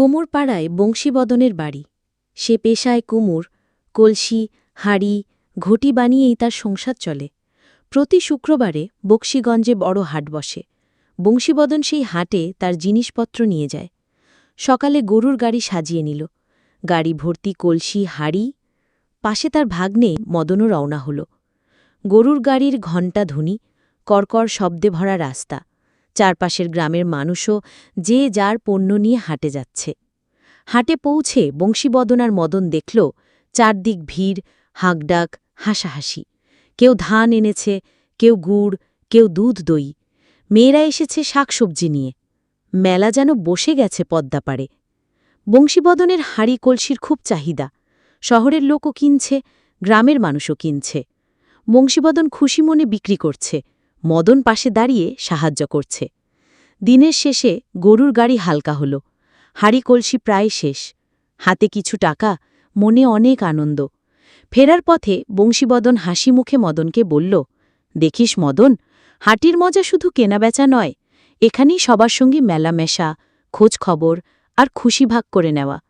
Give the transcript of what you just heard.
কুমোর পাড়ায় বংশীবদনের বাড়ি। সে পেশায় কুমুর, কলসি, হাড়ি, ঘটি বানিয়েই তার সংসার চলে। প্রতি শুক্রবারে বক্সিগঞ্জে বড় হাট বসে। বংশীবদন সেই হাটে তার জিনিসপত্র নিয়ে যায়। সকালে গরুর গাড়ি সাজিয়ে নিল। গাড়ি ভর্তি কলসি, হাড়ি, পাশে তার ভাগ্নে মদনও রওনা হল। গরুর গাড়ির ঘণ্টা ধুনি কর্কর শব্দে ভরা রাস্তা। চারপাশের গ্রামের মানুষও যে যার পণ্য নিয়ে হাটে যাচ্ছে। হাটে পৌঁছে বংশীবদনার মদন দেখল, চারদিক ভিড়, হাঁকডাক, হাসাহাসি। কেউ ধান এনেছে, কেউ গুড়, কেউ দুধ দই। মেয়েরা এসেছে শাকসবজি নিয়ে। মেলা যেন বসে গেছে পদ্মাপাড়ে বংশীবদনের হাঁড়ি কলসির খুব চাহিদা। শহরের লোকও কিনছে, গ্রামের মানুষও কিনছে। বংশীবদন খুশি মনে বিক্রি করছে। মদন পাশে দাঁড়িয়ে সাহায্য করছে। দিনের শেষে গরুর গাড়ি হালকা হল। হাড়ি কলসি প্রায় শেষ। হাতে কিছু টাকা, মনে অনেক আনন্দ। ফেরার পথে বংশীবদন হাসি মুখে মদনকে বলল, দেখিস মদন, হাটির মজা শুধু কেনাবেচা নয়। এখানেই সবার সঙ্গে মেলামেশা, খোঁজ খবর আর খুশি ভাগ করে নেওয়া।